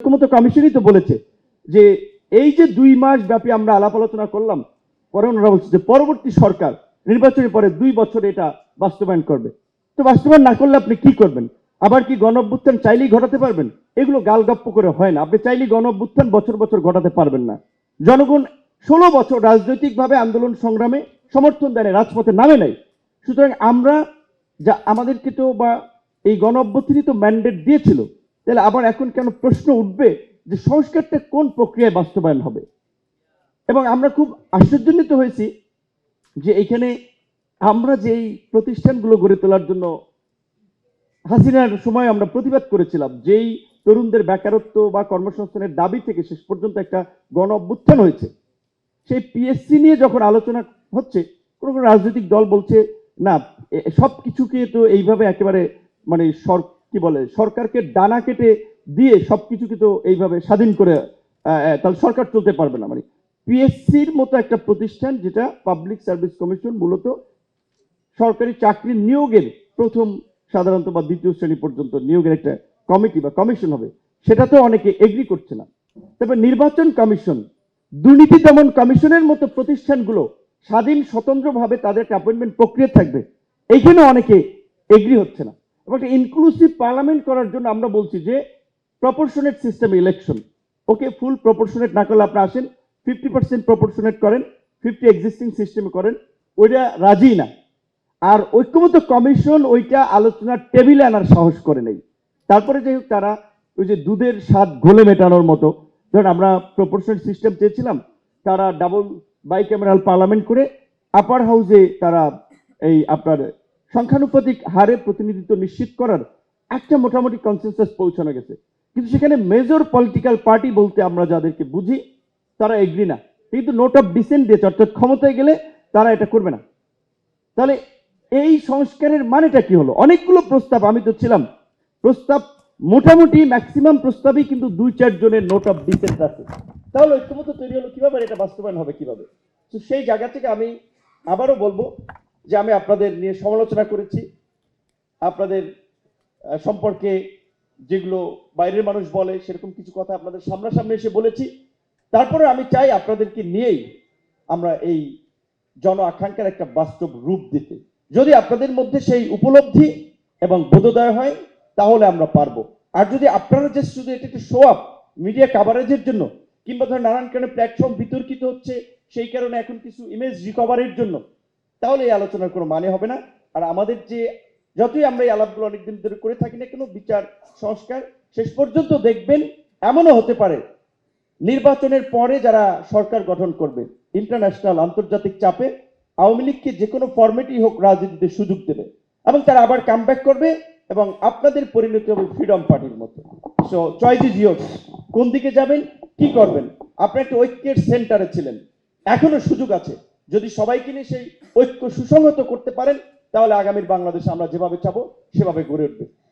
ঐক্যমত কমিশনই তো বলেছে যে এই যে দুই মাস ব্যাপী আমরা আলাপ আলোচনা করলাম, পরে ওনারা বলছে যে পরবর্তী সরকার নির্বাচনের পরে দুই বছর এটা বাস্তবায়ন করবে। তো বাস্তবায়ন না করলে আপনি কি করবেন? আবার কি গণ চাইলেই ঘটাতে পারবেন? এগুলো গালগপ্প করে হয় না। আপনি চাইলেই গণ বছর বছর ঘটাতে পারবেন না। জনগণ ষোলো বছর রাজনৈতিকভাবে আন্দোলন সংগ্রামে সমর্থন দেয় রাজপথে নামে নাই। সুতরাং আমরা যা আমাদেরকে তো বা এই গণ তো ম্যান্ডেট দিয়েছিল তাহলে আবার এখন কেন প্রশ্ন উঠবে যে সংস্কারটা কোন প্রক্রিয়ায় বাস্তবায়ন হবে? এবং আমরা খুব আশ্চর্যান্বিত হয়েছি যে এখানে আমরা যেই প্রতিষ্ঠানগুলো গড়ে তোলার জন্য হাসিনার সময় আমরা প্রতিবাদ করেছিলাম, যেই তরুণদের বেকারত্ব বা কর্মসংস্থানের দাবি থেকে শেষ পর্যন্ত একটা গণ অভ্যুত্থান হয়েছে। সেই পিএসসি নিয়ে যখন আলোচনা হচ্ছে, কোনো কোনো রাজনৈতিক দল বলছে, না সব কিছুকে তো এইভাবে একেবারে মানে সর কি বলে, সরকারকে ডানা কেটে দিয়ে সব কিছুকে তো এইভাবে স্বাধীন করে তাহলে সরকার চলতে পারবে না মানে। পিএসসির মতো একটা প্রতিষ্ঠান যেটা পাবলিক সার্ভিস কমিশন মূলত সরকারি চাকরি নিয়োগের প্রথম সাধারণত বা দ্বিতীয় শ্রেণি পর্যন্ত নিয়োগের একটা কমিটি বা কমিশন হবে। সেটা তো অনেকে এগ্রি করছে না। তবে নির্বাচন কমিশন দুর্নীতি দমন কমিশনের মতো প্রতিষ্ঠানগুলো স্বাধীন, স্বতন্ত্রভাবে তাদের অ্যাপয়েন্টমেন্ট প্রক্রিয়া থাকবে এইখানে অনেকে এগ্রি হচ্ছে না। এবং একটা ইনক্লুসিভ পার্লামেন্ট করার জন্য আমরা বলছি যে proportionate system election okay full proportionate না করলে আপনি আসেন ফিফটি পার্সেন্ট প্রপোর্শনেট করেন ফিফটি এক্সিস্টিং সিস্টেমে করেন, ওইটা রাজি না। আর ঐক্যমত কমিশন ওইটা আলোচনার টেবিলে আনার সাহস করে নেই। তারপরে যাই হোক, তারা ওই যে দুধের স্বাদ ঘোলে মেটানোর মতো, ধরুন আমরা প্রপোর্শনাল সিস্টেম চেয়েছিলাম, তারা ডাবল বাই ক্যামেরাল পার্লামেন্ট করে আপার হাউসে তারা এই আপনার সংখ্যানুপাতিক হারে প্রতিনিধিত্ব নিশ্চিত করার একটা মোটামুটি কনসেনসাস পৌঁছানো গেছে। কিন্তু সেখানে মেজর পলিটিক্যাল পার্টি বলতে আমরা যাদেরকে বুঝি, তারা এগ্রি না। কিন্তু নোট অফ ডিসেন্ট দিয়েছে, অর্থাৎ ক্ষমতায় গেলে তারা এটা করবে না। তাহলে এই সংস্কারের মানেটা কি হলো? অনেকগুলো প্রস্তাব আমি তো ছিলাম। প্রস্তাব মোটামুটি ম্যাক্সিমাম প্রস্তাবই কিন্তু দুই চার জনের নোট অফ ডিসেন্ট আছে। তাহলে ঐক্যমত তৈরি হলো কীভাবে? এটা বাস্তবায়ন হবে কীভাবে? তো সেই জায়গা থেকে আমি আবারও বলব যে আমি আপনাদের নিয়ে সমালোচনা করেছি। আপনাদের সম্পর্কে যেগুলো বাইরের মানুষ বলে, সেরকম কিছু কথা আপনাদের সামনাসামনি এসে বলেছি। তারপরে আমি চাই আপনাদেরকে নিয়েই আমরা এই জন আকাঙ্ক্ষার একটা বাস্তব রূপ দিতে। যদি আপনাদের মধ্যে সেই উপলব্ধি এবং বোধোদয় হয়, তাহলে আমরা পারব। আর যদি আপনারা যে শুধু এটা একটা শো আপ মিডিয়া কাভারেজের জন্য, কিংবা ধর নানান কারণে প্ল্যাটফর্ম বিতর্কিত হচ্ছে, সেই কারণে এখন কিছু ইমেজ রিকভারের জন্য তাহলে এই আলোচনার কোনো মানে হবে না। আর আমাদের যে যতই আমরা এই আলাপগুলো অনেকদিন ধরে করে থাকি না কেন, বিচার, সংস্কার, শেষ পর্যন্ত দেখবেন এমনও হতে পারে, নির্বাচনের পরে যারা সরকার গঠন করবে ইন্টারন্যাশনাল আন্তর্জাতিক চাপে, আওয়ামী লীগকে যে কোনো ফরম্যাটই হোক রাজনীতিতে সুযোগ দেবে এবং তারা আবার কামব্যাক করবে এবং আপনাদের পরিণতি হবে ফ্রিডম পার্টির মতো। সো চয়েস ইজ ইয়োর্স কোন দিকে যাবেন, কি করবেন? আপনি একটা ঐক্যের সেন্টারে ছিলেন। এখনও সুযোগ আছে। যদি সবাইকে নিয়ে সেই ঐক্য সুসংহত করতে পারেন, তাহলে আগামীর বাংলাদেশে আমরা যেভাবে চাবো, সেভাবে গড়ে উঠবে।